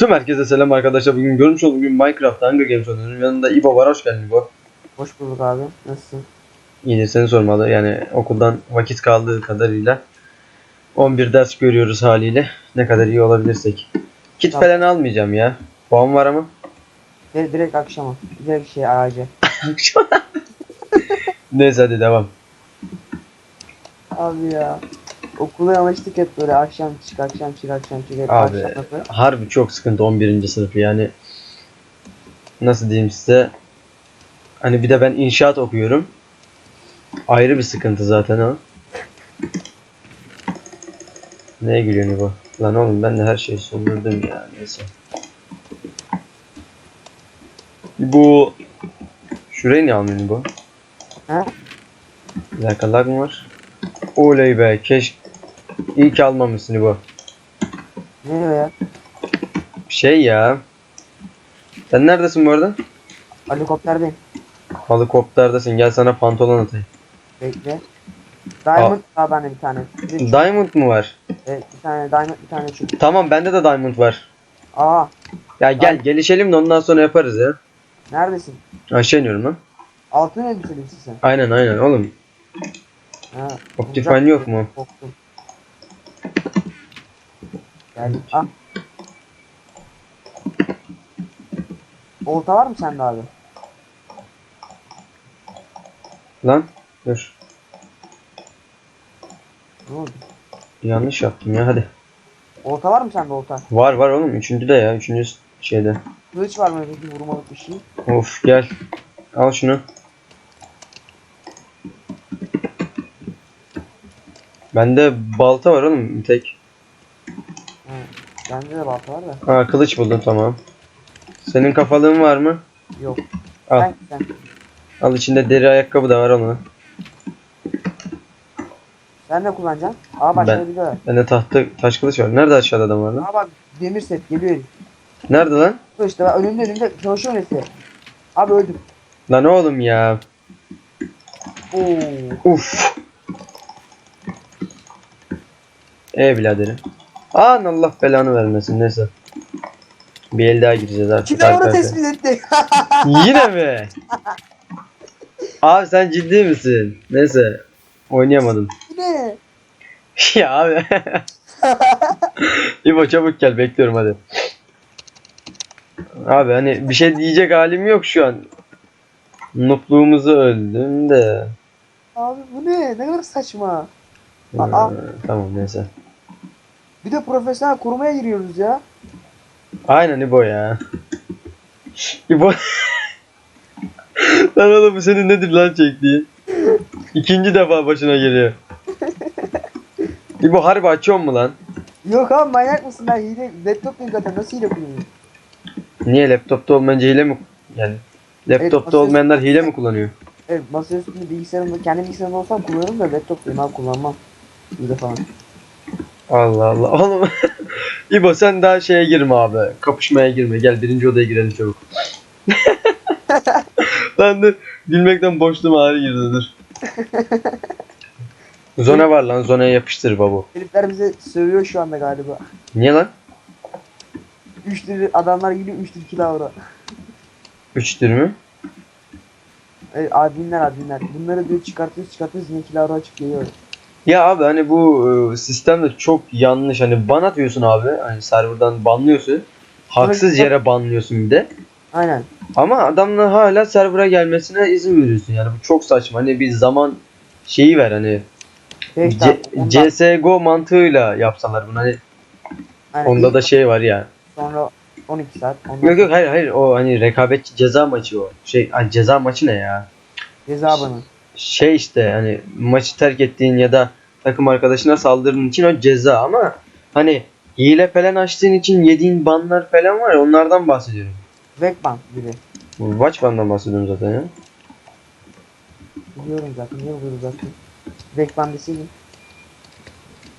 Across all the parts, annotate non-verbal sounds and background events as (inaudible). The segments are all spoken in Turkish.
Tüm herkese selam arkadaşlar. Bugün görmüş olduğunuz bugün Minecraft Hunger Games oynuyorum. Yanında İbo var. Hoş geldin İbo. Hoş bulduk abi. Nasılsın? İyidir seni sormalı. Yani okuldan vakit kaldığı kadarıyla 11 ders görüyoruz haliyle. Ne kadar iyi olabilirsek. Kit Tamam. falan almayacağım ya. Puan var ama. Direkt, direkt akşama. Direkt şey ağaca. (laughs) Neyse hadi devam. Abi ya. Okula alıştık hep böyle akşam çık akşam çık akşam çık hep Abi akşam yapı. harbi çok sıkıntı 11. sınıfı yani. Nasıl diyeyim size. Hani bir de ben inşaat okuyorum. Ayrı bir sıkıntı zaten o. Neye gülüyorsun bu? Lan oğlum ben de her şeyi söndürdüm ya neyse. Bu Şurayı niye almıyorsun bu? Ha? Bir dakika lag mı var? Oley be keş İyi ki almamışsın bu. Ne o ya? Şey ya. Sen neredesin bu arada? Helikopterdeyim. Helikopterdesin. Gel sana pantolon atayım. Bekle. Diamond var bende bir tane. Bir, Diamond mu var? evet, bir tane diamond bir tane çubuk. Tamam bende de diamond var. Aa Ya gel Tamam. gelişelim de ondan sonra yaparız ya. neredesin? Aşağı iniyorum lan. Altın elbiseli misin sen? Aynen aynen oğlum. Ha. Optifine yok mu? Korktum. Geldim. Ah. Olta var mı sende abi? Lan dur. Ne oldu? Yanlış yaptım ya hadi. Olta var mı sende olta? Var var oğlum. Üçüncü de ya. Üçüncü şeyde. Kılıç var mı peki vurmalık bir şey? Of gel. Al şunu. Bende balta var oğlum bir tek. Ha. Bende de balta var da. Aa kılıç buldum tamam. Senin kafalığın var mı? Yok. Al. Sen, sen. Al içinde deri ayakkabı da var onu. Sen ne kullanacaksın? Aa bir de var. Bende tahta taş kılıç var. Nerede aşağıda adam var lan? Aa bak demir set geliyor. Nerede lan? Bu işte bak önümde önümde çalışıyor herif. Abi öldüm. Lan oğlum ya. Oo. Uf. E biraderim. An Allah belanı vermesin neyse. Bir el daha gireceğiz artık. Kimler onu tespit etti? (laughs) Yine mi? (laughs) Abi sen ciddi misin? Neyse. Oynayamadım. ne? (laughs) ya abi. İbo çabuk gel bekliyorum hadi. Abi hani bir şey diyecek halim yok şu an. Nupluğumuzu öldüm de. Abi bu ne? Ne kadar saçma. Aa. Ee, tamam neyse. Bir de profesyonel kurmaya giriyoruz ya. Aynen İbo ya. İbo. lan oğlum bu senin nedir lan çektiğin? İkinci defa başına geliyor. İbo harbi açıyor mu lan? Yok abi manyak mısın ben hile laptop'tayım zaten nasıl hile kullanıyorum? Niye laptopta olmayınca hile mi? Yani laptopta Evet, olmayanlar hile mi kullanıyor? Evet masaüstünde bilgisayarımda kendi bilgisayarımda olsam kullanırım da laptop'tayım abi kullanmam. Hile falan. Allah Allah. (laughs) Oğlum İbo sen daha şeye girme abi. Kapışmaya girme. Gel birinci odaya girelim çabuk. (laughs) lan dur. Gülmekten boşluğum ağrı girdi dur. Zone var lan. Zoneye yapıştır babu. Herifler bize sövüyor şu anda galiba. Niye lan? 3 lira adamlar geliyor 3 lira kilo avro. 3 mü? Evet, adminler adminler. Bunları diyor çıkartıyoruz çıkartıyoruz yine kilo avro açık geliyor. Ya abi hani bu e, sistem de çok yanlış. Hani ban atıyorsun abi. Hani serverdan banlıyorsun. Haksız yere banlıyorsun bir de. Aynen. Ama adamla hala server'a gelmesine izin veriyorsun. Yani bu çok saçma. Hani bir zaman şeyi ver hani 5 C- dakika. CSGO mantığıyla yapsalar bunu hani aynen. onda da şey var ya. Sonra 12 saat. Ondan Yok yok hayır hayır o hani rekabetçi ceza maçı o. Şey ay, ceza maçı ne ya? Ceza banı. Şey işte hani maçı terk ettiğin ya da takım arkadaşına saldırdığın için o ceza ama hani hile falan açtığın için yediğin banlar falan var ya onlardan bahsediyorum. Vekban gibi. Bu Watch bandan bahsediyorum zaten ya. Biliyorum zaten. Ne oluyor zaten. Vekban deseydin.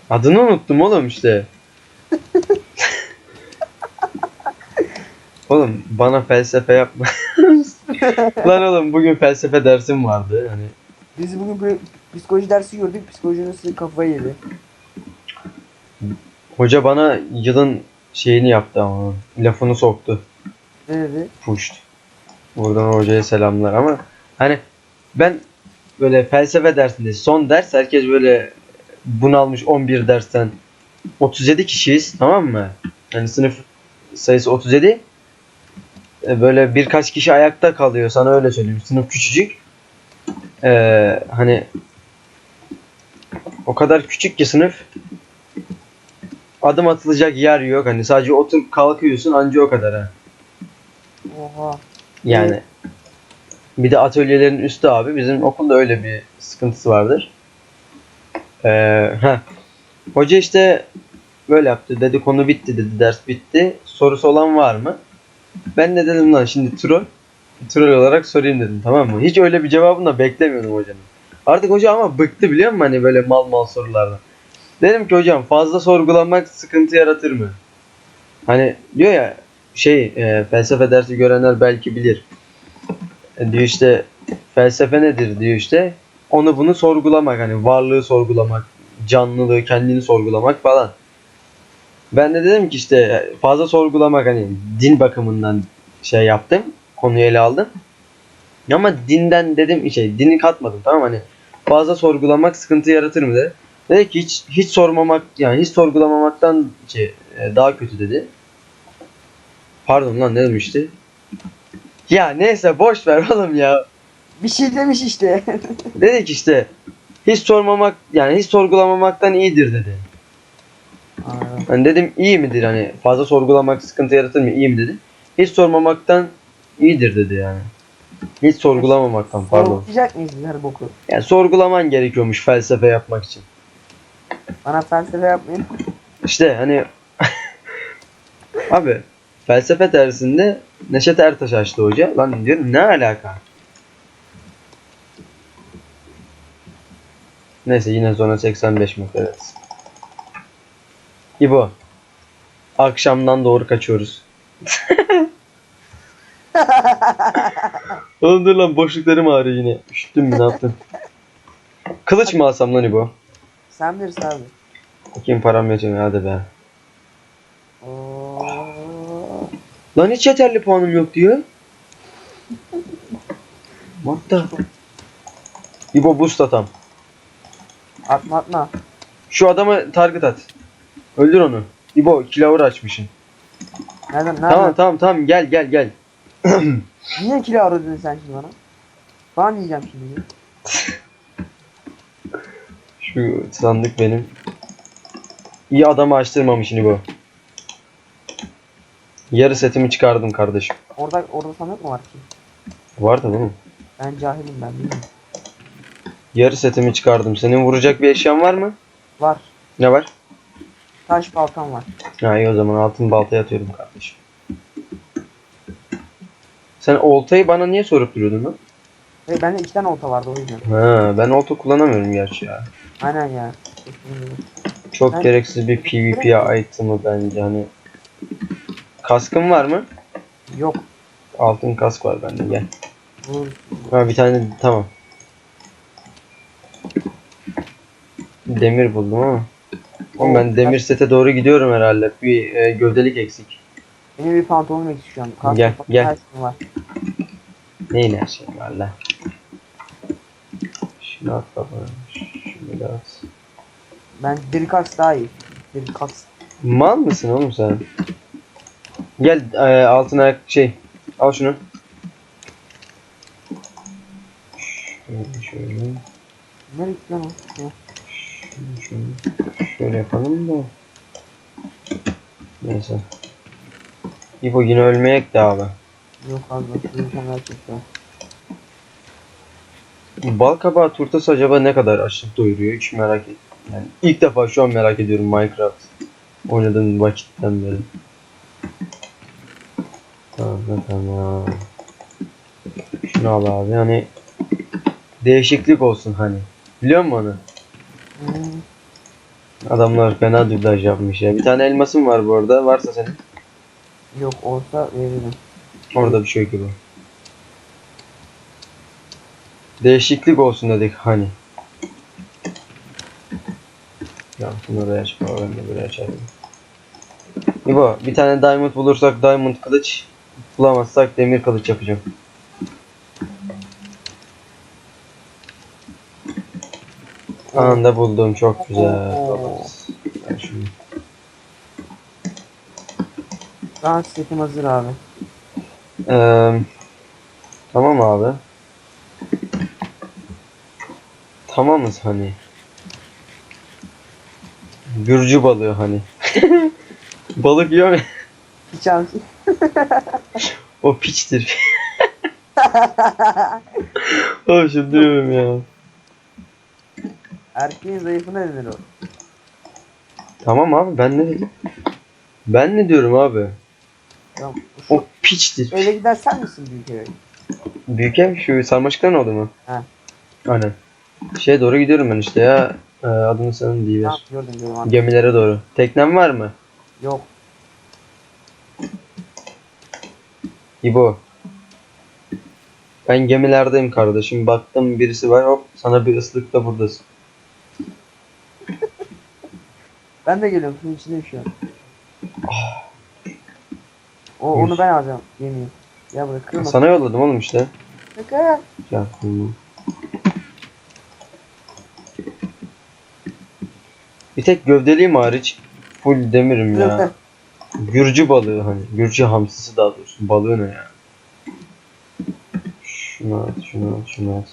Adını unuttum oğlum işte. (laughs) oğlum bana felsefe yapma. (laughs) Lan oğlum bugün felsefe dersim vardı. Hani Biz bugün psikoloji dersi gördük. Psikoloji nasıl kafayı yedi. hoca bana yılın şeyini yaptı ama lafını soktu. Ne dedi? Puşt. Buradan hocaya selamlar ama hani ben böyle felsefe dersinde son ders herkes böyle bunalmış 11 dersten 37 kişiyiz tamam mı? Yani sınıf sayısı 37. E, Böyle birkaç kişi ayakta kalıyor sana öyle söyleyeyim. Sınıf küçücük. Ee, hani o kadar küçük ki sınıf adım atılacak yer yok. Hani sadece oturup kalkıyorsun anca o kadar ha. Oha. Yani bir de atölyelerin üstü abi bizim okulda öyle bir sıkıntısı vardır. Ee, heh. Hoca işte böyle yaptı dedi konu bitti dedi ders bitti sorusu olan var mı? Ben de dedim lan şimdi troll troll olarak sorayım dedim tamam mı? Hiç öyle bir cevabını da beklemiyordum hocanın. Artık hoca ama bıktı biliyor musun hani böyle mal mal sorulardan. Dedim ki hocam fazla sorgulamak sıkıntı yaratır mı? Hani diyor ya şey e, felsefe dersi görenler belki bilir. E, diyor işte felsefe nedir diyor işte. Onu bunu sorgulamak hani varlığı sorgulamak, canlılığı, kendini sorgulamak falan. Ben de dedim ki işte e, fazla sorgulamak hani din bakımından şey yaptım. Konuyu ele aldım. Ama dinden dedim şey dini katmadım tamam hani fazla sorgulamak sıkıntı yaratır mı dedi. Dedi ki hiç hiç sormamak yani hiç sorgulamamaktan şey, e, daha kötü dedi. Pardon lan ne demişti? Ya neyse boş ver oğlum ya. Bir şey demiş işte. (laughs) Dedik işte hiç sormamak yani hiç sorgulamamaktan iyidir dedi. Aa, Hani dedim iyi midir hani fazla sorgulamak sıkıntı yaratır mı iyi mi dedi. Hiç sormamaktan iyidir dedi yani. Hiç sorgulamamaktan pardon. Sorgulayacak mıyız biz her boku? Yani sorgulaman gerekiyormuş felsefe yapmak için. Bana felsefe yapmayın. İşte hani (laughs) abi felsefe dersinde Neşet Ertaş açtı hoca. Lan diyorum ne alaka? Neyse yine sonra 85 mi? Evet. İbo. Akşamdan doğru kaçıyoruz. (laughs) Oğlum dur lan boşluklarım ağrıyor yine. Üşüttüm mü ne yaptım? (laughs) Kılıç mı alsam lan İbo? Sen bilirsin abi. Bakayım param yetiyor hadi be. Oo. Lan hiç yeterli puanım yok diyor. What the? İbo boost atam. Atma atma. Şu adama target at. Öldür onu. İbo kilavur açmışsın. Nereden nereden? Tamam tamam tamam gel gel gel. (clears throat) Niye kilo aradın sen şimdi bana? Falan diyeceğim şimdi. (laughs) Şu sandık benim. İyi adamı açtırmamışsın İbo. Yarı setimi çıkardım kardeşim. Orada orada sandık mı var ki? Var da değil mi? Ben cahilim ben bilmiyorum. Yarı setimi çıkardım. Senin vuracak bir eşyan var mı? Var. Ne var? Taş baltam var. Ha iyi o zaman altın baltaya atıyorum kardeşim. Sen oltayı bana niye sorup duruyordun lan? Ve bende iki tane olta vardı o yüzden. Ha, ben olta kullanamıyorum gerçi ya. Aynen ya. Çok Ben- gereksiz bir PvP item'ı bence hani. Kaskın var mı? Yok. Altın kask var bende gel. Bu Ha bir tane tamam. Demir buldum ama. Oğlum ben demir sete doğru gidiyorum herhalde. Bir e, gövdelik eksik. Benim bir pantolonum eksik şu an. Kask Gel, gel. her şeyim var. Neyin her şey var lan? Şunu at baba. Şunu da at. Ben deri kask daha iyi. Deri kask. Mal mısın oğlum sen? Gel e, altın ayak şey. Al şunu. Şöyle şöyle. Nereye gitti lan o? Şöyle, şöyle, şöyle yapalım da. Neyse. İbo yine ölmeyek de abi. Yok abi. İnsanlar çıktı. Bal kabağı turtası acaba ne kadar açlık doyuruyor hiç merak et. Yani ilk defa şu an merak ediyorum Minecraft. Oynadığım vakitten beri. Tamam tamam. Şunu al abi hani değişiklik olsun hani. Biliyor musun onu? Hmm. Adamlar fena dublaj yapmış ya. Bir tane elmasım var bu arada. Varsa senin. Yok olsa veririm. Orada bir şey yok gibi. Değişiklik olsun dedik hani. Ya bunu oraya açma, ben de buraya açarım. İbo bir tane diamond bulursak diamond kılıç bulamazsak demir kılıç yapacağım. Anında buldum çok güzel. Oo. An setim hazır abi. Eee, tamam abi. Tamamız hani. Gürcü balığı hani. (laughs) Balık yiyor mu? Hiç O piçtir. (laughs) Hoşum diyorum ya. Erkeğin zayıfı ne denir o? Tamam abi ben ne dedim? Ben ne diyorum abi? Tamam. Şu O piçtir. eve giden sen misin büyük eve? Büyük ev şu sarmaşıkların oldu mu? He. Aynen. Şeye doğru gidiyorum ben işte ya. Ee, adını sen diyiver. Tamam gördüm gördüm. anladım. Gemilere doğru. Teknem var mı? Yok. İbo. Ben gemilerdeyim kardeşim. Baktım birisi var hop sana bir ıslık da buradasın. Ben de geliyorum suyun içindeyim şu an. O, onu ben alacağım gemiyi. Ya kırma. Sana yolladım oğlum işte. Şaka ya. Tamam. Bir tek gövdeliyim hariç full demirim ya. Gürcü balığı hani. Gürcü hamsisi daha doğrusu. Balığı ne ya? Şunu at, şunu at, şunu at.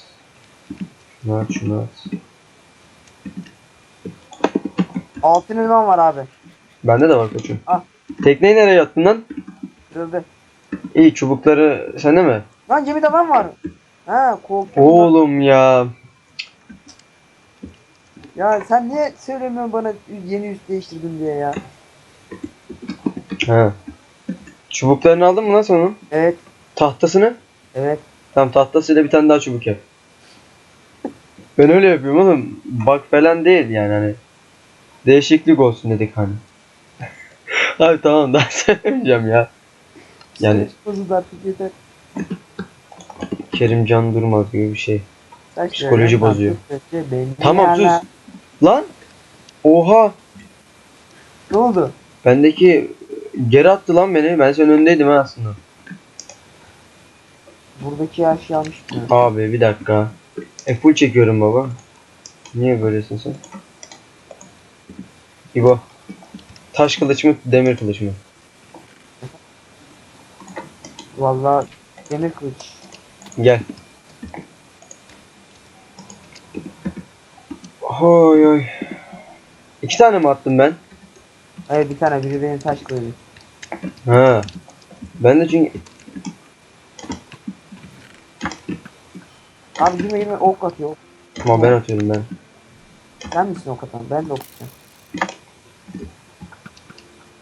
Şunu at, şunu at. Altın elman var abi. Bende de var koçum. Ah. Tekneyi nereye attın lan? Kırıldı. İyi çubukları sende mi? Lan gemide ben var. Ha korktum. Oğlum ya. Ya sen niye söylemiyorsun bana yeni üst değiştirdim diye ya? Ha. Çubuklarını aldın mı lan sen onun? Evet. Tahtasını? Evet. Tamam tahtasıyla bir tane daha çubuk yap. Ben öyle yapıyorum oğlum. Bak falan değil yani hani. Değişiklik olsun dedik hani. (laughs) Abi tamam daha (laughs) söylemeyeceğim ya. Yani- artık yeter. Kerimcan Durmaz gibi bir şey. Psikoloji bozuyor. Tamam sus. Lan! Oha! Ne oldu? Bendeki geri attı lan beni. Ben senin önündeydim ha aslında. Buradaki her şeyi almış mı? Abi bir dakika. E full çekiyorum baba. Niye böylesin sen? İbo. Taş kılıç mı demir kılıç mı? Valla demir kılıç. Gel. Oy oy. İki tane mi attım ben? Hayır bir tane biri benim taş kılıcı. Ha. Ben de çünkü Abi girme girme ok atıyor. ama ben atıyorum ben. Sen misin ok atan? Ben de ok atacağım.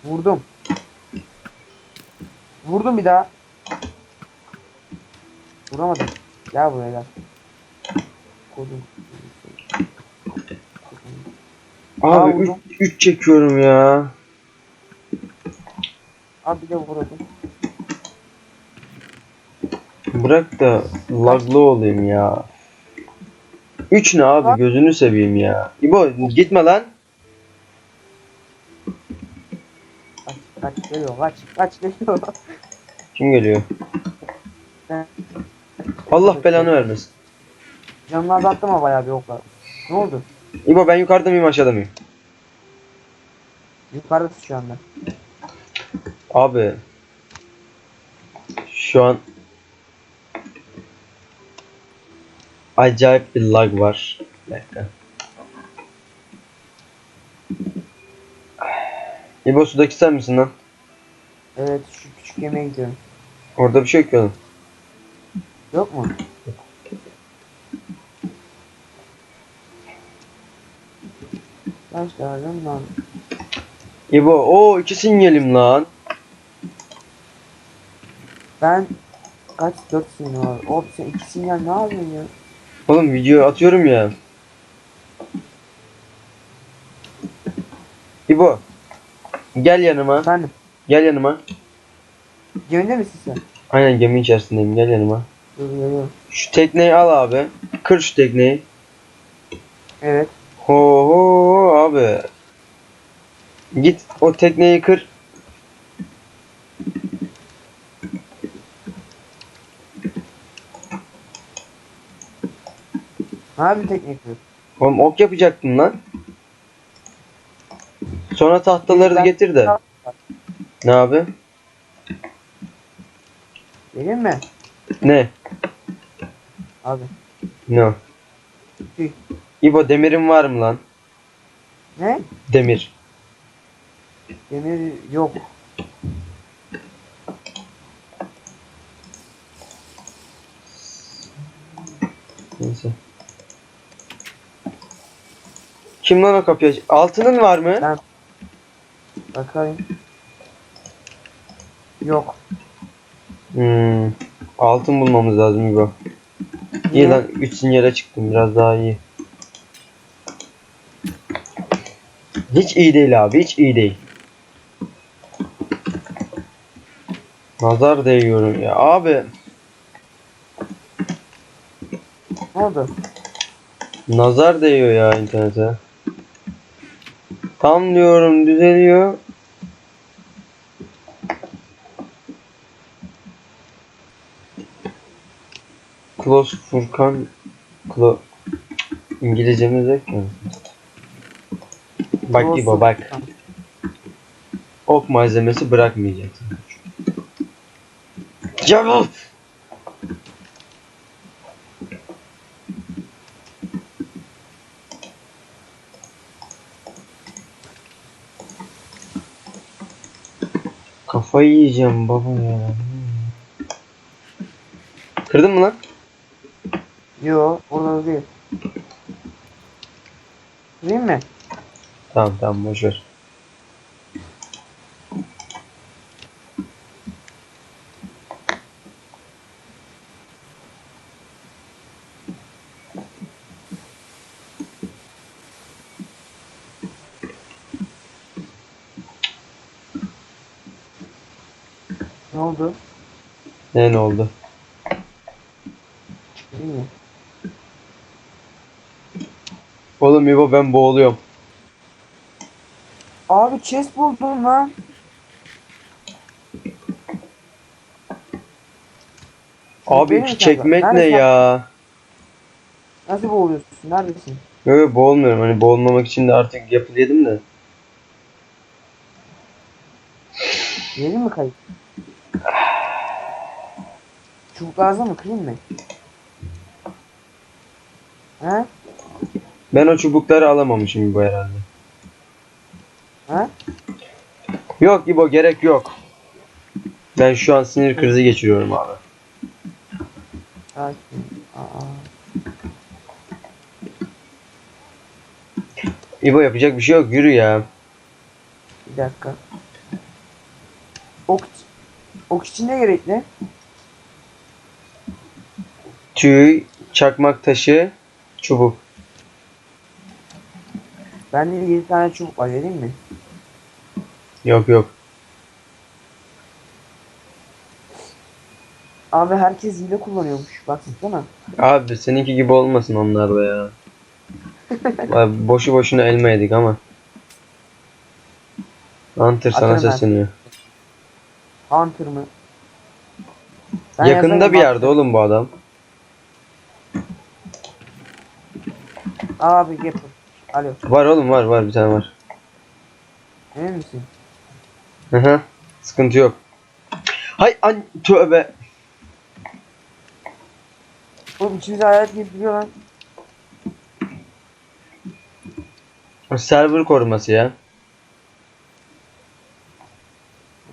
Vurdum. Vurdum bir daha. Vuramadım. Gel buraya gel. Kodum. Aa, Abi vurdum. 3 çekiyorum ya. Abi bir de vurdum. Bırak da laglı olayım ya. 3 ne abi gözünü seveyim ya. İbo gitme lan. Kaç kaç geliyor kaç kaç geliyor. Kim geliyor? Allah belanı vermesin. Canını azalttım ama bayağı bir okla. Ne oldu? İbo ben yukarıda mıyım aşağıda mıyım? Yukarıdasın şu anda. Abi. Şu an acayip bir lag var. Bir dakika. İbo sudaki sen misin lan? Evet şu küçük yemeğe gidiyorum. Orada bir şey yok oğlum. Yok mu? Kaç lazım lan? İbo o iki sinyalim lan. Ben kaç dört sinyal var. O sen iki sinyal ne yapıyorsun ya? Oğlum video atıyorum ya. İbo. Gel yanıma. Efendim Gel yanıma. gemide misin sen? Aynen gemi içerisindeyim. Gel yanıma. Şu tekneyi al abi. Kır şu tekneyi. Evet. Ho ho abi. Git o tekneyi kır. Abi tekneyi kır. Oğlum ok yapacaktın lan. Sonra tahtaları ben getir de. Ne abi? Benim mi? Ne? Abi. Ne o? Tüy. İbo demirin var mı lan? Ne? Demir. Demir yok. Neyse. Kim lan o kapıyı aç- Altının var mı? Ben- Bakayım. Yok. Hmm. Altın bulmamız lazım İbo. İyi lan 3 sinyale çıktım biraz daha iyi. Hiç iyi değil abi hiç iyi değil. Nazar değiyorum ya abi. Ne oldu? Nazar değiyor ya internete. Tam diyorum düzeliyor. Close Furkan Klo İngilizcemiz yok ya. Bak İbo bak. Furkan. Ok malzemesi bırakmayacaksın. Çabuk! Kafayı yiyeceğim baba ya. Kırdın mı lan? Yo orada değil. Değil mi? Tamam tamam boşver. Ne oldu? Ne ne oldu? Değil mi? Oğlum İbo ben boğuluyorum. Abi chest buldum lan. Abi Benim iki çekmek ne Nerede ya? Nasıl boğuluyorsun? Neredesin? Yok yok boğulmuyorum. Hani boğulmamak için de artık yapıl yedim de. Yerin mi kayıp? Çubuk lazım mı? Kırayım mı? He? Ben o çubukları alamamışım İbo herhalde. He? Yok İbo gerek yok. Ben şu an sinir krizi geçiriyorum abi. Sakin. Aa. İbo yapacak bir şey yok. Yürü ya. Bir dakika. Ok, ok için ne gerekli? Tüy, çakmak taşı, çubuk. Bende 7 tane çubuk var vereyim mi? Yok yok. Abi herkes hile kullanıyormuş. Baksana. Abi seninki gibi olmasın onlar da ya. (laughs) Abi boşu boşuna elma yedik ama. Hunter sana Atarım ben. sesleniyor. Hunter mı? Ben Yakında yazarım bir yerde oğlum bu adam. Abi yapın. Alo. Var oğlum var var bir tane var. Emin misin? Hı hı. Sıkıntı yok. Hay an tövbe. Oğlum içimize hayalet gibi duruyor lan. Server koruması ya.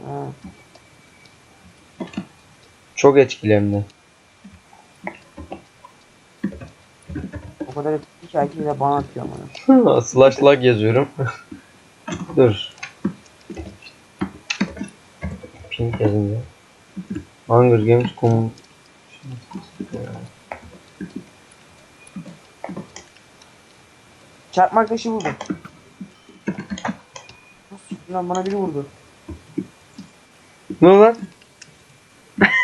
Ha. Çok etkili hem de. O kadar etkili de bana atıyor bana. Slash lag yazıyorum. (laughs) Dur. Pink yazınca. Hunger Games kum. Çarpmak taşı buldum. Lan bana biri vurdu. Ne lan?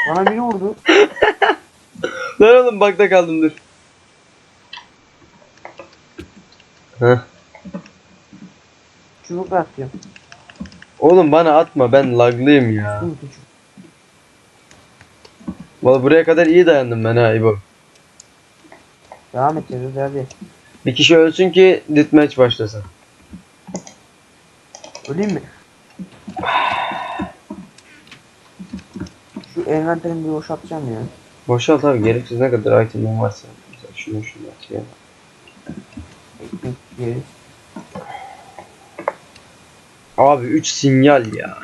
Bana biri vurdu. (laughs) Lan oğlum bakta kaldım dur. Heh. Çubukla atıyorum. Oğlum bana atma ben laglıyım ya. Çubuk. Valla buraya kadar iyi dayandım ben ha İbo. Devam et hadi. Bir kişi ölsün ki deathmatch başlasın. Öleyim mi? Şu envanterimi bir boşaltacağım ya. Boşalt abi gereksiz ne kadar item'in varsa. Mesela şunu şunu at Abi 3 sinyal ya.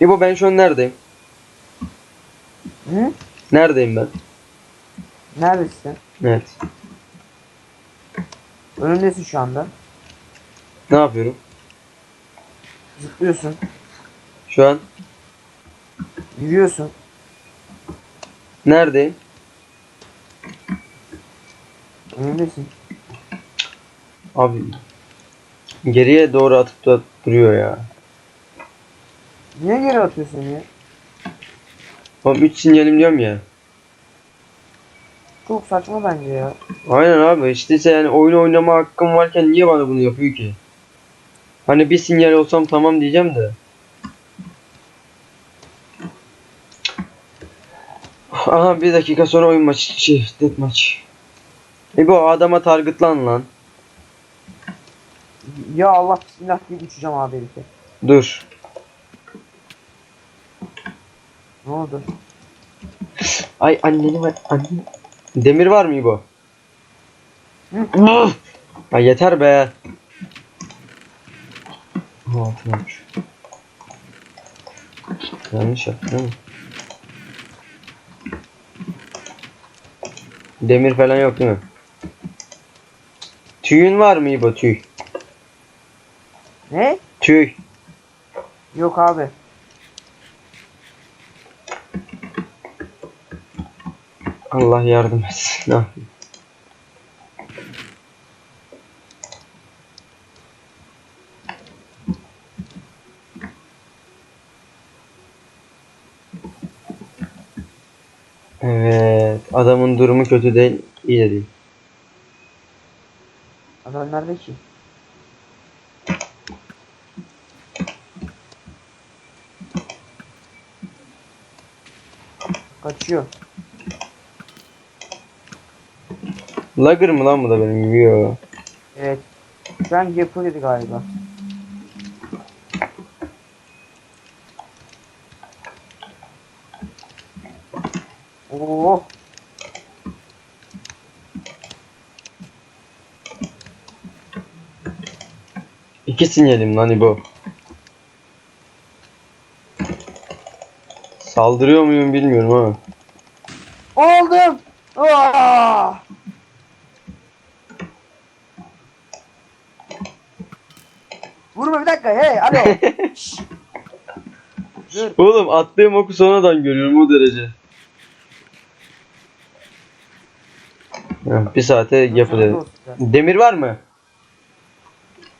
İbo ben şu an neredeyim? Hı? Neredeyim ben? Neredesin? Evet. Önümdesin şu anda. Ne yapıyorum? Zıplıyorsun. Şu an Yürüyorsun. neredeyim? Önümdesin. Abi geriye doğru atıp da duruyor ya. Niye geri atıyorsun ya? Oğlum 3 sinyalim diyorum ya. Çok saçma bence ya. Aynen abi işte ise yani oyun oynama hakkım varken niye bana bunu yapıyor ki? Hani bir sinyal olsam tamam diyeceğim de. Aha bir dakika sonra oyun maçı şey death maç. E bu adama targetlan lan. Ya Allah bismillah diye uçacağım abi herife. Dur. Ne oldu? Ay anneni var anne. Demir var mı? Hı. Ay yeter be. Altın olmuş. Yanlış yaptım değil mi? Demir falan yok değil mi? Tüyün var mı İbo tüy? Ne? Tüy. Yok abi. Allah yardım etsin. Evet, adamın durumu kötü değil, iyi de değil. Adam nerede ki? Kaçıyor. Lager mı lan bu da benim? Yo. Evet. Şu an yapı dedi galiba. Oo. İki sinyalim lan İbo. Saldırıyor muyum bilmiyorum ama. Oldum. Aa! Vurma bir dakika hey alo. Şşş. (laughs) Dur. Oğlum attığım oku sonradan görüyorum o derece. Bir saate yapı Nasıl dedim. olsun ya? Demir var mı?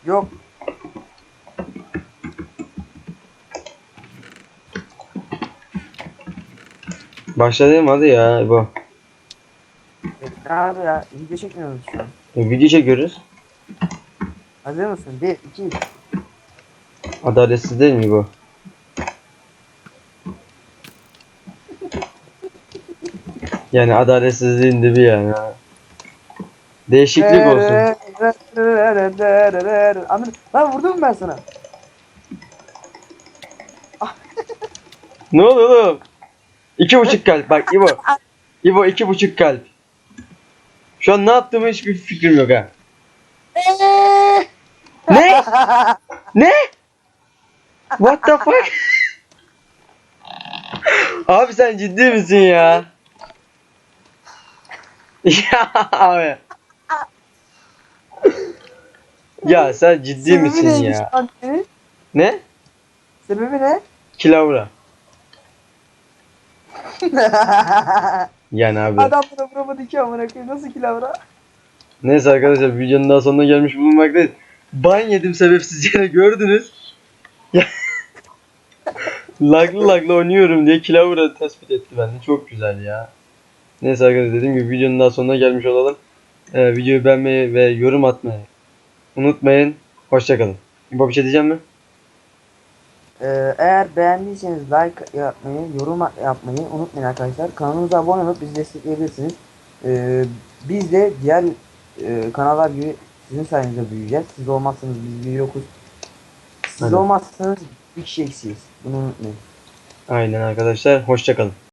Yok. Başladım hadi ya bu. E, abi ya video çekmiyoruz şu an. E, video çekiyoruz. Hazır mısın? Bir, iki, üç. Adaletsiz değil mi bu? Yani adaletsizliğin dibi yani. ha. Değişiklik olsun. Anladın? Lan vurdum mu ben sana? Ne oluyor oğlum? İki buçuk kalp bak İbo. İbo iki buçuk kalp. Şu an ne yaptığımı hiçbir fikrim yok ha. Ne? Ne? What the fuck? Abi sen ciddi misin ya? ya abi. Ya sen ciddi Sebebi misin neymiş ya? Ne? Sebebi ne? Kilavra. Yani abi. Adam buna vuramadı ki amına koyayım. Nasıl kilavra? Neyse arkadaşlar videonun daha sonuna gelmiş bulunmaktayız. Ban yedim sebepsiz yere gördünüz. (laughs) Laglı laglı oynuyorum diye Kilavra tespit etti bende. Çok güzel ya. Neyse arkadaşlar dediğim gibi videonun daha sonuna gelmiş olalım. Ee, videoyu beğenmeyi ve yorum atmayı unutmayın. Hoşçakalın. Bir şey diyeceğim mi? Ee, eğer beğendiyseniz like yapmayı, yorum yapmayı unutmayın arkadaşlar. Kanalımıza abone olup bizi destekleyebilirsiniz. Ee, biz de diğer e, kanallar gibi sizin sayenizde büyüyeceğiz. Siz olmazsanız biz büyüyoruz. Siz Aynen. olmazsanız bir kişi eksiyiz. Bunu unutmayın. Aynen arkadaşlar. Hoşçakalın.